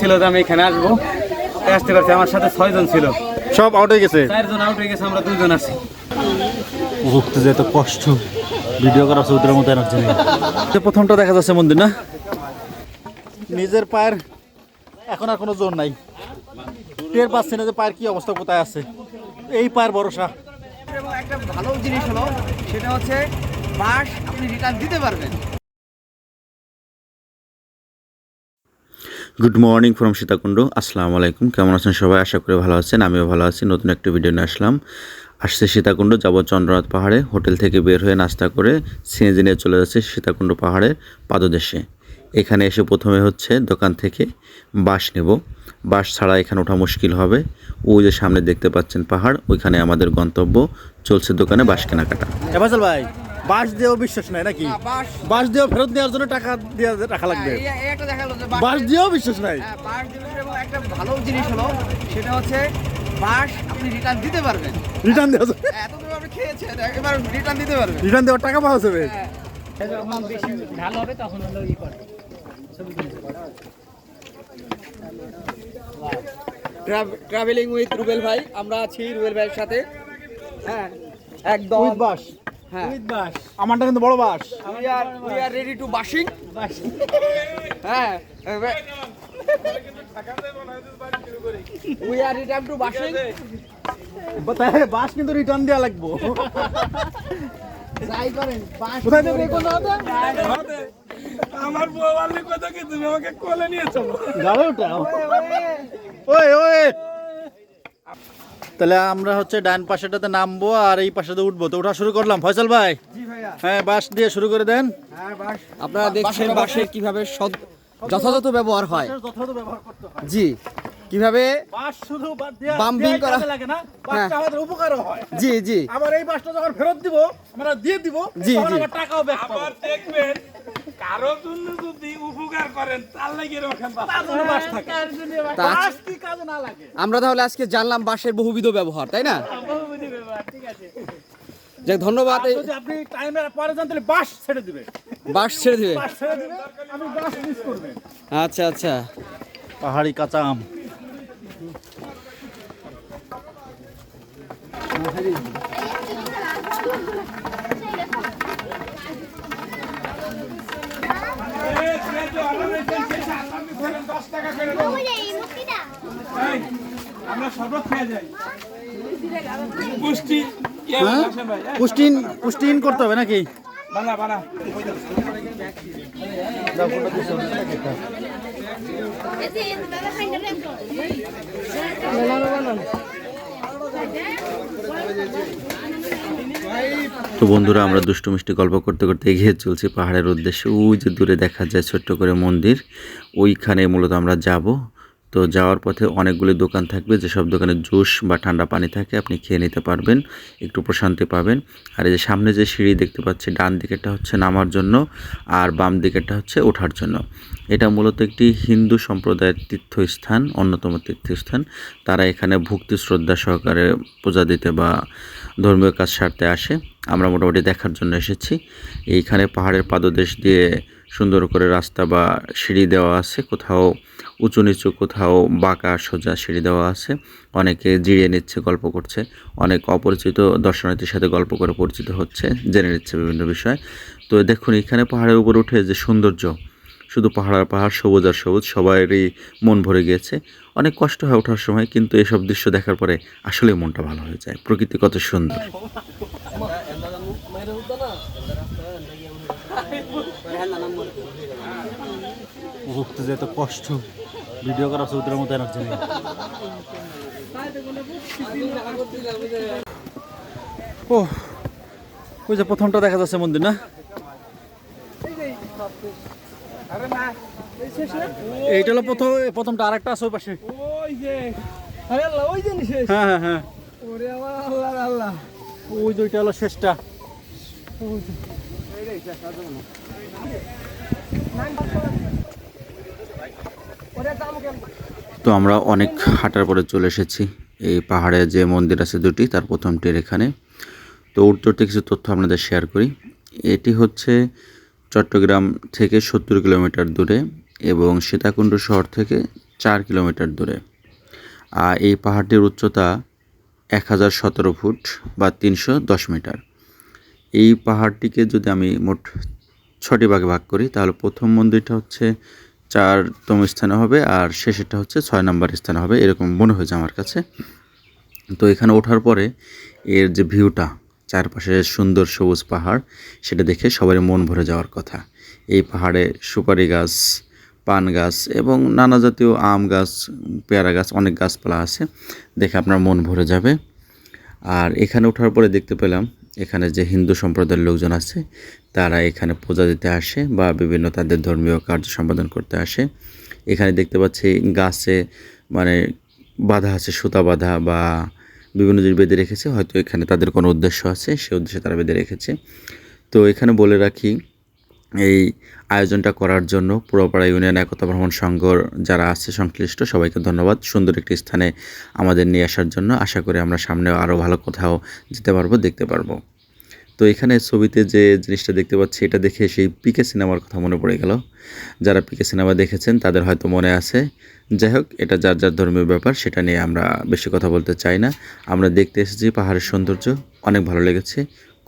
ছিল যে আমি এখানে আসব? আসতে পারছি আমার সাথে ছয়জন ছিল। সব আউট হয়ে গেছে? চারজন আউট হয়ে গেছে আমরা দুজন আছি। ভুগতে যেত কষ্ট। ভিডিও করা সৌদের মতো এনার্জি নেই প্রথমটা দেখা যাচ্ছে মন্দির না? নিজের পায়ের এখন আর কোনো জোর নাই। টের পাচ্ছে না যে পায়ের কি অবস্থা কোথায় আছে। এই পায়ের ভরসা। এবং একটা ভালো জিনিস হলো সেটা হচ্ছে বাস আপনি রিটার্ন দিতে পারবেন। গুড মর্নিং ফ্রম সীতাকুণ্ড আসসালামু আলাইকুম কেমন আছেন সবাই? আশা করি ভালো আছেন। আমিও ভালো আছি। নতুন একটা ভিডিও নিয়ে আসলাম। আসছে সীতাকুণ্ড যাব চন্দ্রনাথ পাহাড়ে। হোটেল থেকে বের হয়ে নাস্তা করে সিএনজি নিয়ে চলে যাচ্ছে সীতাকুণ্ড পাহাড়ের পাদদেশে। এখানে এসে প্রথমে হচ্ছে দোকান থেকে বাস নেব। বাস ছাড়া এখানে ওঠা মুশকিল হবে। ওই যে সামনে দেখতে পাচ্ছেন পাহাড়, ওইখানে আমাদের গন্তব্য। চলছে দোকানে বাস কেনাকাটা। ভাই বাস দিয়েও বিশ্বাস নাই নাকি? বাস বাস দিয়েও ফেরত নেওয়ার জন্য টাকা দিয়ে রাখা লাগবে। এই এই একটা দেখাল যে বাস দিয়েও বিশ্বাস নাই? হ্যাঁ, বাস দিবেন এবং একটা ভালো জিনিস হলো সেটা হচ্ছে বাস আপনি রিটার্ন দিতে পারবেন। রিটার্ন দেওয়া এত তো আপনি খেয়েছেন এবার রিটার্ন দিতে পারবেন। রিটার্ন দেওয়ার টাকা পাওয়া যাবে। ট্রাভেলিং উইথ রুবেল ভাই আমরা আছি রুবেল ভাইয়ের সাথে। হ্যাঁ। একদম। বাস হ্যাঁ আমারটা কিন্তু বড় bus. We are we are ready to bussing হ্যাঁ we are return to bussing কিন্তু রিটার্ন দেওয়া লাগবে। করেন বাস কোথায় দেবে? কোন আমার বউ বললে কথা কি? তুমি আমাকে কোলে নিয়ে চলো। ওটা। ওই ওই। তাহলে আমরা হচ্ছে ডান পাশেটাতে নামবো আর এই পাশেতে উঠবো। তো ওঠা শুরু করলাম। ফয়সাল ভাই? হ্যাঁ বাস দিয়ে শুরু করে দেন। আপনারা দেখছেন বাসের কীভাবে যথাযথ ব্যবহার হয়। যথাযথ ব্যবহার করতে হয়। জি কীভাবে বাস শুধু বাদ দিয়ে Bumping দেওয়াই করা- লাগে না। হ্যাঁ। আমাদের উপকারও হয়। জি জি। আবার এই বাসটা যখন ফেরত দিব আমরা দিয়ে দিব জি, জি। টাকাও আবার দেখবেন কারও জন্য যদি উপকার করেন তার লাগে এরকম বাস থাকে। বাস কি কাজে না লাগে? আমরা তাহলে আজকে জানলাম বাসের বহুবিধ ব্যবহার তাই না? যাক ধন্যবাদ। যদি আপনি টাইমের পরে যান তাহলে বাস ছেড়ে দিবে। বাস ছেড়ে দিবে? বাস ছেড়ে দিবে আমি বাস মিস করবে আচ্ছা আচ্ছা। পাহাড়ি কাঁচা আম টাকা করে দেবো। এই, আমরা শরবত খেয়ে যাই পুষ্টি ইয়ে বসেন ভাই, এই, পুষ্টিন পুষ্টিন করতে হবে নাকি? বানা বানা। তো বন্ধুরা, আমরা দুষ্টু মিষ্টি গল্প করতে করতে এগিয়ে চলছি পাহাড়ের উদ্দেশ্যে। ওই যে দূরে দেখা যায় ছোট্ট করে মন্দির, ওইখানে মূলত আমরা যাব। তো যাওয়ার পথে অনেকগুলি দোকান থাকবে, যেসব দোকানে জুস বা ঠান্ডা পানি থাকে আপনি খেয়ে নিতে পারবেন, একটু প্রশান্তি পাবেন। আর এই যে সামনে যে সিঁড়ি দেখতে পাচ্ছি, ডান দিকেরটা হচ্ছে নামার জন্য আর বাম দিকেরটা হচ্ছে ওঠার জন্য। এটা মূলত একটি হিন্দু সম্প্রদায়ের তীর্থস্থান, অন্যতম তীর্থস্থান। তারা এখানে ভক্তি শ্রদ্ধা সহকারে পূজা দিতে বা ধর্মীয় কাজ সারতে আসে। আমরা মোটামুটি দেখার জন্য এসেছি। এইখানে পাহাড়ের পাদদেশ দিয়ে সুন্দর করে রাস্তা বা সিঁড়ি দেওয়া আছে, কোথাও উঁচু নিচু, কোথাও বাঁকা সোজা সিঁড়ি দেওয়া আছে। অনেকে জিরিয়ে নিচ্ছে, গল্প করছে। অনেক অপরিচিত দর্শনার্থীর সাথে গল্প করে পরিচিত হচ্ছে, জেনে নিচ্ছে বিভিন্ন বিষয়। তো দেখুন, এখানে পাহাড়ের উপর উঠে যে সৌন্দর্য, শুধু পাহাড় আর পাহাড়, সবুজ আর সবুজ, সবারই মন ভরে গিয়েছে। অনেক কষ্ট হয় ওঠার সময়, কিন্তু এসব দৃশ্য দেখার পরে আসলে মনটা ভালো হয়ে যায়। প্রকৃতি কত সুন্দর। উঠতে এত কষ্ট। ভিডিও করা সৌদের মতো এনার্জি নেই ও ওই যে প্রথমটা দেখা যাচ্ছে মন্দির না? এইটা হলো প্রথম প্রথমটা আরেকটা আছে ওই পাশে। হ্যাঁ হ্যাঁ হ্যাঁ। ওই যে ওইটা হলো শেষটা। তো আমরা অনেক হাঁটার পরে চলে এসেছি। এই পাহাড়ে যে মন্দির আছে দুটি, তার প্রথমটির এখানে। তো উত্তরতে কিছু তথ্য আপনাদের শেয়ার করি। এটি হচ্ছে চট্টগ্রাম থেকে সত্তর কিলোমিটার দূরে এবং সীতাকুণ্ড শহর থেকে চার কিলোমিটার দূরে। আর এই পাহাড়টির উচ্চতা এক হাজার সতেরো ফুট বা তিনশো দশ মিটার। এই পাহাড়টিকে যদি আমি মোট ছটি ভাগে ভাগ করি, তাহলে প্রথম মন্দিরটা হচ্ছে চারতম স্থানে হবে আর শেষেরটা হচ্ছে ছয় নম্বর স্থানে হবে, এরকম মনে হয়েছে আমার কাছে। তো এখানে ওঠার পরে এর যে ভিউটা, চারপাশে সুন্দর সবুজ পাহাড়, সেটা দেখে সবারই মন ভরে যাওয়ার কথা। এই পাহাড়ে সুপারি গাছ, পান গাছ এবং নানা জাতীয় আম গাছ, পেয়ারা গাছ, অনেক গাছপালা আছে, দেখে আপনার মন ভরে যাবে। আর এখানে ওঠার পরে দেখতে পেলাম এখানে যে হিন্দু সম্প্রদায়ের লোকজন আছে, তারা এখানে পূজা দিতে আসে বা বিভিন্ন তাদের ধর্মীয় কার্য সম্পাদন করতে আসে। এখানে দেখতে পাচ্ছি গাছে মানে বাধা আছে, সুতা বাধা বা বিভিন্ন জিনিস বেঁধে রেখেছে। হয়তো এখানে তাদের কোনো উদ্দেশ্য আছে সে উদ্দেশ্যে তারা বেঁধে রেখেছে। তো এখানে বলে রাখি এই আয়োজনটা করার জন্য পুরোপাড়া ইউনিয়ন একতা ভ্রমণ সংঘর যারা আছে সংশ্লিষ্ট, সবাইকে ধন্যবাদ। সুন্দর একটি স্থানে আমাদের নিয়ে আসার জন্য আশা করি আমরা সামনে আরও ভালো কোথাও যেতে পারব, দেখতে পারব। তো এখানে ছবিতে যে জিনিসটা দেখতে পাচ্ছি, এটা দেখে সেই পিকে সিনেমার কথা মনে পড়ে গেল। যারা পিকে সিনেমা দেখেছেন, তাদের হয়তো মনে আছে। যাই হোক, এটা যার যার ধর্মীয় ব্যাপার, সেটা নিয়ে আমরা বেশি কথা বলতে চাই না। আমরা দেখতে এসেছি পাহাড়ের সৌন্দর্য, অনেক ভালো লেগেছে,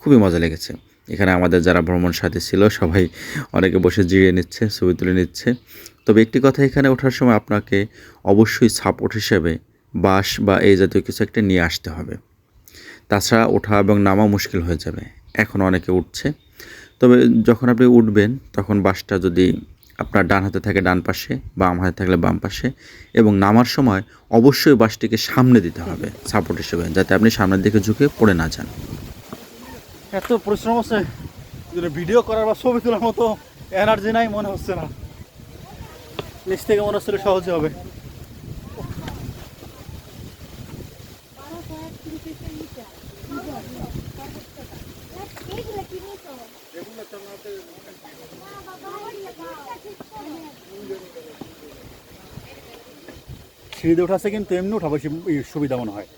খুবই মজা লেগেছে। এখানে আমাদের যারা ভ্রমণ সাথী ছিল, সবাই অনেকে বসে জিরিয়ে নিচ্ছে, ছবি তুলে নিচ্ছে। তবে একটি কথা এখানে ওঠার সময় আপনাকে অবশ্যই সাপোর্ট হিসেবে বাঁশ বা এই জাতীয় কিছু একটা নিয়ে আসতে হবে। তাছাড়া ওঠা এবং নামা মুশকিল হয়ে যাবে। এখন অনেকে উঠছে। তবে যখন আপনি উঠবেন, তখন বাসটা যদি আপনার ডান হাতে থাকে ডান পাশে, বাম হাতে থাকলে বাম পাশে এবং নামার সময় অবশ্যই বাসটিকে সামনে দিতে হবে সাপোর্ট হিসেবে, যাতে আপনি সামনের দিকে ঝুঁকে পড়ে না যান। এত পরিশ্রম হচ্ছে ভিডিও করার বা ছবি তোলার মতো এনার্জি নাই, মনে হচ্ছে না। নিচ থেকে মনে হচ্ছিল সহজে হবে। সিঁড়িতে ওঠা আছে কিন্তু এমনি ওঠা বেশি সুবিধা মনে হয়।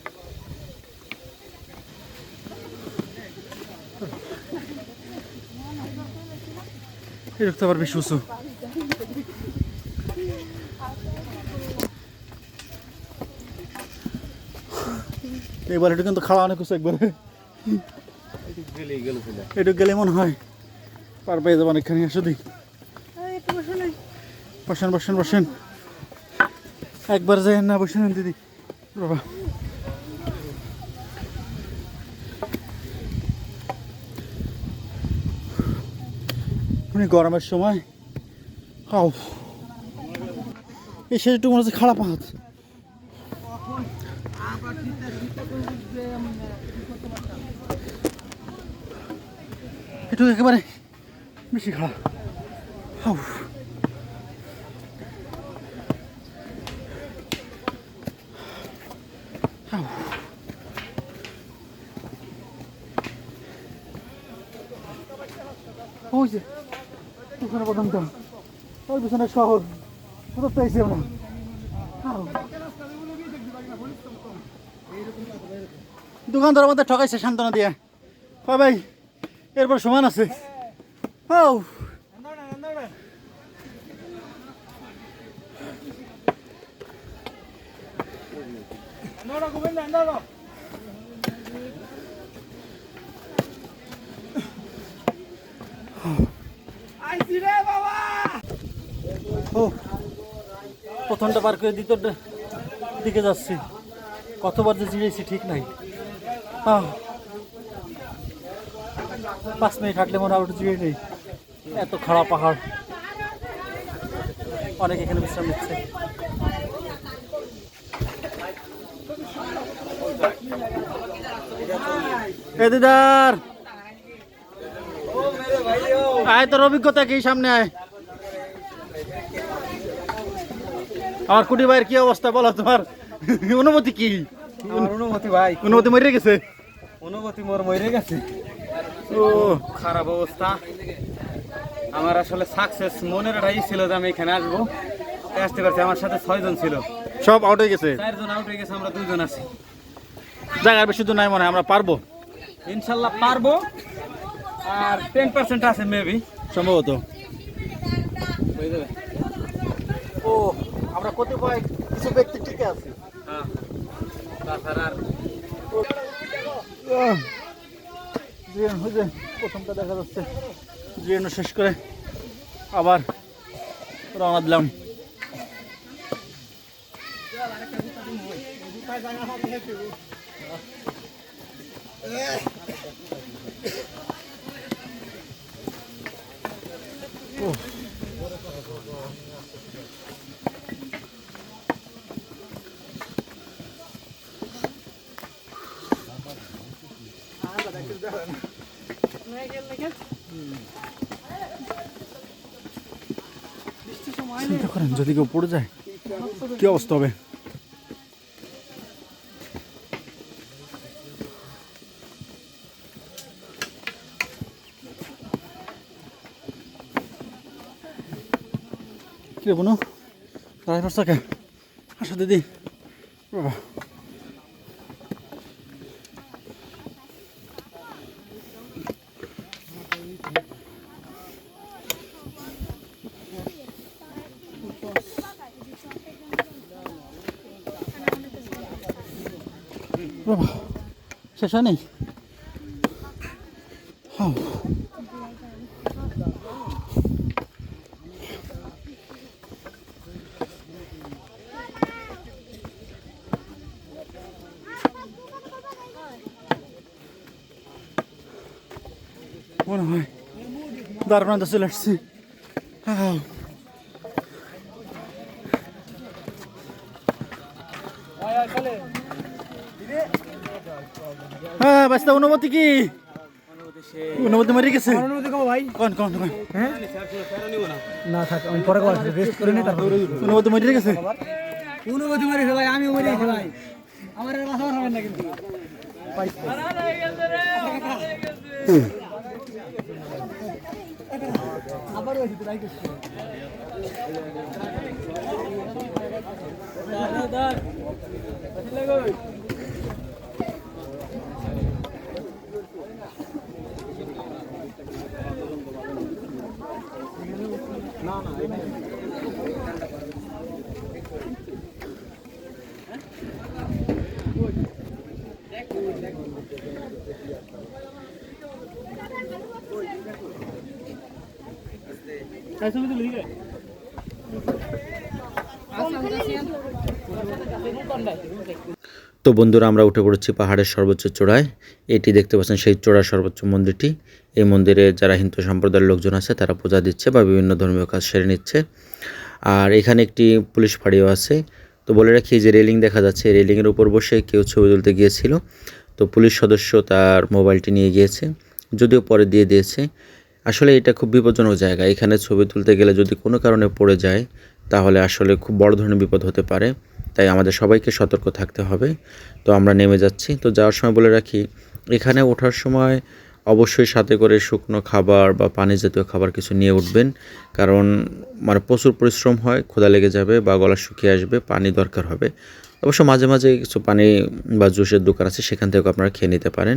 এরকম আবার বেশি উঁচু। এবার এটা কিন্তু খাওয়া অনেক কিছু একবারে। এটুক গেলে মনে হয় পার পেয়ে যাব অনেকখানি, আসো দিই বসেন বসেন বসেন। একবার যাই না, বসেন, দিদি। বাবা। মানে গরমের সময় এই শেষ একটু মনে হচ্ছে খারাপ হাত। একেবারে বেশি খারাপ। হাও হাও ওই যে পিছনে প্রথম পিছনে শহর। কোথাও পেয়েছি আমরা। দোকানদার আমাদের ঠকাইছে সান্ত্বনা দিয়ে। হয় ভাই, এরপর সমান আছে। ও ও প্রথমটা পার করে দ্বিতীয়টা দিকে যাচ্ছি। কতবার যে জিরেছি ঠিক নাই। পাঁচ মিনিট হাঁটলে মনে হয় ওটা নেই। এত খারাপ পাহাড়। অনেক এখানে বিশ্রাম নিচ্ছে। এ দিদার! আয়, তোর অভিজ্ঞতা কি? সামনে আয়। আমার কুটি ভাইয়ের কি অবস্থা বলো তোমার? অনুমতি কি? অনুমতি ভাই। অনুমতি মরে গেছে? অনুমতি মোর মরে গেছে। ও। খারাপ অবস্থা। আমার আসলে সাকসেস মনের এটাই ছিল যে আমি এখানে আসব। আসতে পারছি আমার সাথে ছয়জন ছিল। সব আউট হয়ে গেছে? চারজন আউট হয়ে গেছে আমরা দুজন আছি। জায়গার বেশি দূর নাই মনে আমরা পারব। ইনশাল্লাহ পারব। আর টেন পার্সেন্ট আছে মেবি সম্ভবত। ও। আমরা কতিপয় কিছু ব্যক্তি টিকে আছি। প্রথমটা দেখা যাচ্ছে। জিয়ানো শেষ করে আবার রওনা দিলাম। চিন্তা করেন যদি কেউ পড়ে যায় কি অবস্থা হবে কি রে বোনো? দাঁড়াই কে? আসো দিদি। শেষ হয় নাই হাও। মনে হয় দারুণ চলে আসছি হাও। হ্যাঁ বাস্তা অনুমতি কি? অনুমতি মারি গেছে। অনুমতি কম ভাই। কোন কোন কোন। না থাক আমি পরে কল রেস্ট করে নি তারপর অনুমতি মারি গেছে? অনুমতি মারি ভাই আমি মরে গেছি ভাই। আমার আর কথা হবে না কিন্তু। আবার ওই তো রাইট ছবি তুলে দিকে তো বন্ধুরা, আমরা উঠে পড়েছি পাহাড়ের সর্বোচ্চ চূড়ায়। এটি দেখতে পাচ্ছেন সেই চূড়ার সর্বোচ্চ মন্দিরটি। এই মন্দিরে যারা হিন্দু সম্প্রদায়ের লোকজন আছে, তারা পূজা দিচ্ছে বা বিভিন্ন ধর্মীয় কাজ সেরে নিচ্ছে। আর এখানে একটি পুলিশ ফাঁড়িও আছে। তো বলে রাখি যে রেলিং দেখা যাচ্ছে রেলিংয়ের উপর বসে কেউ ছবি তুলতে গিয়েছিল। তো পুলিশ সদস্য তার মোবাইলটি নিয়ে গিয়েছে, যদিও পরে দিয়ে দিয়েছে। আসলে এটা খুব বিপজ্জনক জায়গা। এখানে ছবি তুলতে গেলে যদি কোনো কারণে পড়ে যায় তাহলে আসলে খুব বড় ধরনের বিপদ হতে পারে। তাই আমাদের সবাইকে সতর্ক থাকতে হবে। তো আমরা নেমে যাচ্ছি। তো যাওয়ার সময় বলে রাখি, এখানে ওঠার সময় অবশ্যই সাথে করে শুকনো খাবার বা পানি জাতীয় খাবার কিছু নিয়ে উঠবেন। কারণ মানে প্রচুর পরিশ্রম হয়, ক্ষুধা লেগে যাবে বা গলা শুকিয়ে আসবে, পানি দরকার হবে। অবশ্য মাঝে মাঝে কিছু পানি বা জুসের দোকান আছে, সেখান থেকে আপনারা খেয়ে নিতে পারেন।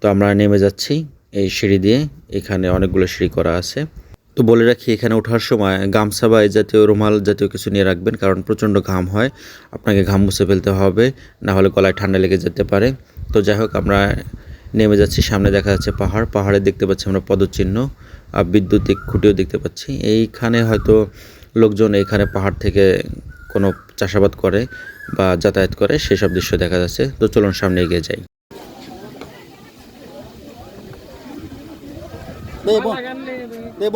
তো আমরা নেমে যাচ্ছি এই সিঁড়ি দিয়ে। এখানে অনেকগুলো সিঁড়ি করা আছে। তো বলে রাখি, এখানে ওঠার সময় গামছা বা জাতীয় রুমাল জাতীয় কিছু নিয়ে রাখবেন, কারণ প্রচণ্ড ঘাম হয়। আপনাকে ঘাম মুছে ফেলতে হবে, না হলে গলায় ঠান্ডা লেগে যেতে পারে। তো যাই হোক, আমরা নেমে যাচ্ছি, সামনে দেখা যাচ্ছে পাহাড়। পাহাড়ে দেখতে পাচ্ছি আমরা পদচিহ্ন আর বিদ্যুতিক খুঁটিও দেখতে পাচ্ছি। এইখানে হয়তো লোকজন এখানে পাহাড় থেকে কোনো চাষাবাদ করে বা যাতায়াত করে, সেসব দৃশ্য দেখা যাচ্ছে। তো চলুন সামনে এগিয়ে যাই।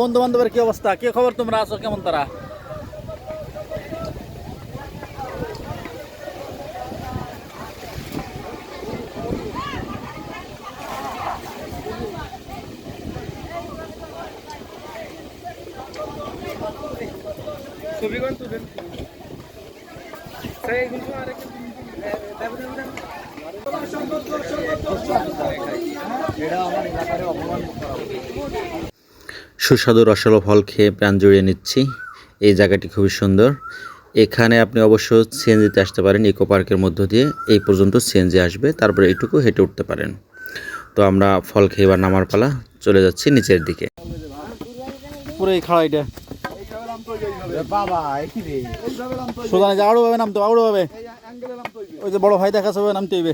বন্ধু বান্ধবের কি অবস্থা? কি খবর তোমরা আছো? কেমন তারা? ছবিগণ তুলেন সেই কিন্তু আরেকটা সুস্বাদু রসালো ফল খেয়ে প্রাণ জুড়িয়ে নিচ্ছি। এই জায়গাটি খুবই সুন্দর। এখানে আপনি অবশ্য সিএনজিতে আসতে পারেন, ইকো পার্কের মধ্য দিয়ে। এই পর্যন্ত সিএনজি আসবে, তারপরে এইটুকু হেঁটে উঠতে পারেন। তো আমরা ফল খেয়ে এবার নামার পালা, চলে যাচ্ছি নিচের দিকে। পুরো এই খাড়া এটা। বাবা কি রে সোজা যে আউড়ো ভাবে নামতো আউড়ো ভাবে। ওই যে বড় ভাই দেখা ওই নামতে হইবে।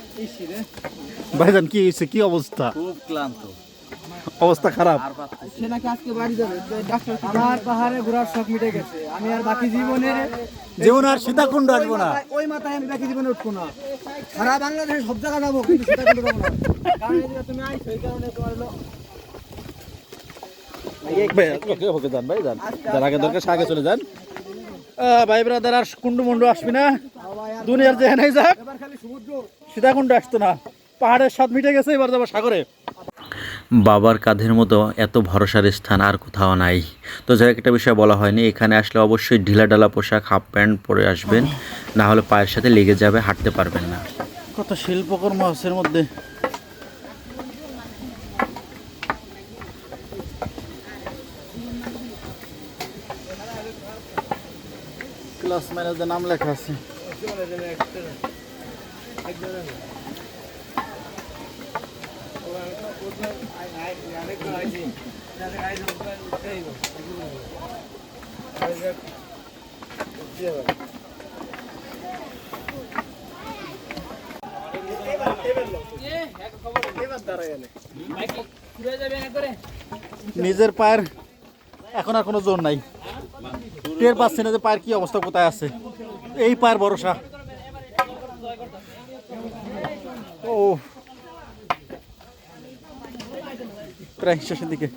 ভাইজান কি হয়েছে? কি অবস্থা? খুব ক্লান্ত। অবস্থা খারাপ? সে নাকি আজকে বাড়ি যাবে। ডাক্তার আমার পাহাড়ে ঘোরার শখ মিটে গেছে? আমি আর বাকি জীবনে জীবন আর সীতাকুণ্ড আসব না। ওই মাথায় আমি বাকি জীবনে উঠবো না। সারা বাংলাদেশে সব জায়গা যাব কিন্তু সীতাকুণ্ড যাব না। কারণ তুমি আইছো এই কারণে তোমার ওকে যান ভাই যান। যার আগে দরকার আগে চলে যান। ভাই ব্রাদার আর কুন্ডু মুন্ডু আসবি না? দুনিয়ার যে নাই যাক। এবার খালি সমুদ্র। সীতাকুণ্ড আসতো না। পাহাড়ের স্বাদ মিটে গেছে এবার যাব সাগরে। বাবার কাঁধের মতো এত ভরসার স্থান আর কোথাও নাই। তো যাই একটা বিষয় বলা হয়নি এখানে আসলে অবশ্যই ঢিলাঢালা পোশাক হাফ প্যান্ট পরে আসবেন না হলে পায়ের সাথে লেগে যাবে হাঁটতে পারবেন না। কত শিল্পকর্ম আছে এর মধ্যে। ক্লাস ম্যানেজার নাম লেখা আছে। নিজের পায়ের এখন আর কোনো জোর নাই। টের পাচ্ছি না যে পায়ের কি অবস্থা, কোথায় আছে। এই পায়ের ভরসা। ও। প্রায় শেষের দিকে।